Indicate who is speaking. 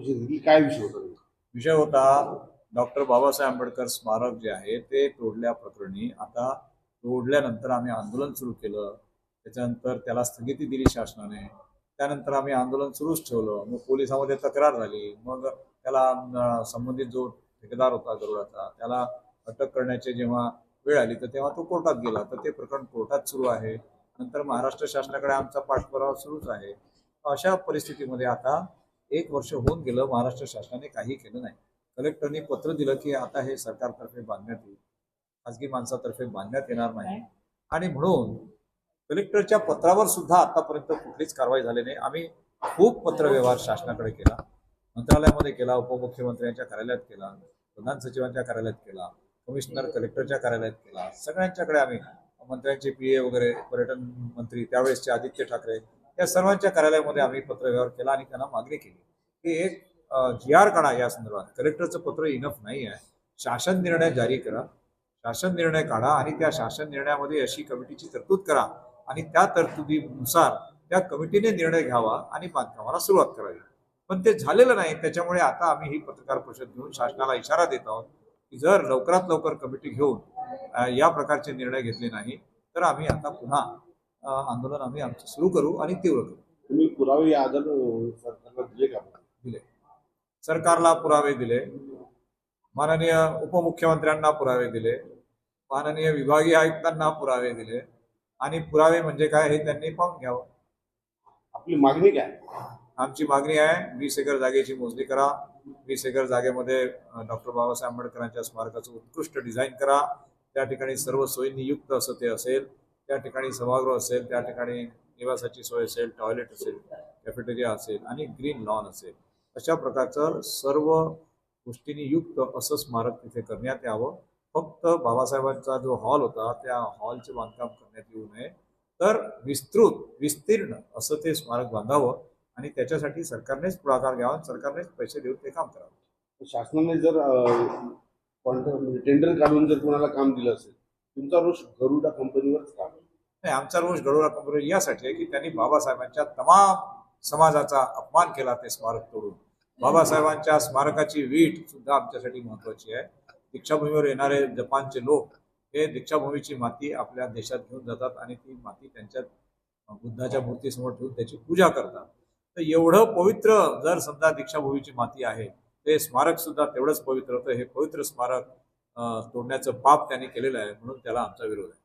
Speaker 1: परिषद घेतली काय विषय होता
Speaker 2: विषय होता डॉक्टर बाबासाहेब आंबेडकर स्मारक जे आहे ते तोडल्या प्रकरणी. आता तोडल्यानंतर आम्ही आंदोलन सुरू केलं. त्याच्यानंतर त्याला स्थगिती दिली शासनाने. त्यानंतर आम्ही आंदोलन सुरूच ठेवलं. मग पोलिसामध्ये तक्रार झाली. मग त्याला संबंधित जो ठेकेदार होता गरुडाचा त्याला अटक करण्याची जेव्हा वेळ आली तर तेव्हा तो कोर्टात गेला. तर ते प्रकरण कोर्टात सुरू आहे. नंतर महाराष्ट्र शासनाकडे आमचा पाठपुरावा सुरूच आहे. अशा परिस्थितीमध्ये आता एक वर्ष होऊन गेलं महाराष्ट्र शासनाने काही केलं नाही. कलेक्टरनी पत्र दिलं की आता हे सरकारतर्फे बांधण्यात येईल. खाजगी माणसातर्फे बांधण्यात येणार नाही. आणि म्हणून कलेक्टरच्या पत्रावर सुद्धा आतापर्यंत कुठलीच कारवाई झाली नाही. आम्ही खूप पत्रव्यवहार शासनाकडे केला. मंत्रालयामध्ये केला उपमुख्यमंत्र्यांच्या कार्यालयात केला प्रधान सचिवांच्या कार्यालयात केला कमिशनर कलेक्टरच्या कार्यालयात केला. सगळ्यांच्याकडे आम्ही मंत्र्यांचे पी ए वगैरे पर्यटन मंत्री त्यावेळेसचे आदित्य ठाकरे या सर्वांच्या कार्यालयामध्ये आम्ही पत्रव्यवहार केला आणि त्यांना मागणी केली. की एक जी आर काढा या संदर्भात. कलेक्टरचं पत्र इनफ नाही आहे. शासन निर्णय जारी करा. शासन निर्णय काढा आणि त्या शासन निर्णयामध्ये अशी कमिटीची तरतूद करा आणि त्या तरतुदीनुसार त्या कमिटीने निर्णय घ्यावा आणि बांधकामाला सुरुवात करावी. पण ते झालेलं नाही. त्याच्यामुळे आता आम्ही ही पत्रकार परिषद घेऊन शासनाला इशारा देत आहोत की जर लवकरात लवकर कमिटी घेऊन या प्रकारचे निर्णय घेतले नाही तर आम्ही आता पुन्हा आंदोलन आम्ही आमचं सुरू करू आणि तीव्र करू.
Speaker 1: तुम्ही पुरावे या सरकारला दिले का?
Speaker 2: दिले. सरकारला पुरावे दिले. माननीय उपमुख्यमंत्र्यांना पुरावे दिले. माननीय विभागीय आयुक्तांना पुरावे दिले. आणि पुरावे म्हणजे काय हे त्यांनी पाहून घ्यावं.
Speaker 1: आपली मागणी काय?
Speaker 2: आमची मागणी आहे वीस एकर जागेची मोजणी करा. वीस एकर जागेमध्ये डॉक्टर बाबासाहेब आंबेडकरांच्या स्मारकाचं उत्कृष्ट डिझाईन करा. त्या ठिकाणी सर्व सोयींनी युक्त असं ते असेल. त्या ठिकाणी सभागृह असेल त्या ठिकाणी निवासाची सोय असेल टॉयलेट असेल कॅफेटेरिया असेल आणि ग्रीन लॉन असेल अशा प्रकारचं सर्व गोष्टींनी युक्त असं स्मारक तिथे करण्यात यावं. फक्त बाबासाहेबांचा जो हॉल होता त्या हॉलचे बांधकाम करण्यात येऊ नये. तर विस्तृत विस्तीर्ण असं ते स्मारक बांधावं आणि त्याच्यासाठी सरकारनेच पुढाकार घ्यावा सरकारनेच पैसे देऊन ते काम करावं.
Speaker 1: शासनाने जर कॉन्ट्रॅक्ट म्हणजे टेंडर काढून जर कोणाला काम दिलं असेल तुमचा रोष गरुडा कंपनीवरच काम
Speaker 2: नाही आमचा रोष गडोरा कंपनी यासाठी आहे की त्यांनी बाबासाहेबांच्या तमाम समाजाचा अपमान केला ते स्मारक तोडून. बाबासाहेबांच्या स्मारकाची वीट सुद्धा आमच्यासाठी महत्वाची आहे. दीक्षाभूमीवर येणारे जपानचे लोक हे दीक्षाभूमीची माती आपल्या देशात घेऊन जातात आणि ती माती त्यांच्या बुद्धाच्या मूर्तीसमोर ठेवून त्याची पूजा करतात. तर एवढं पवित्र जर समजा दीक्षाभूमीची माती आहे ते स्मारक सुद्धा तेवढंच पवित्र होतं. हे पवित्र स्मारक तोडण्याचं पाप त्यांनी केलेलं आहे म्हणून त्याला आमचा विरोध आहे.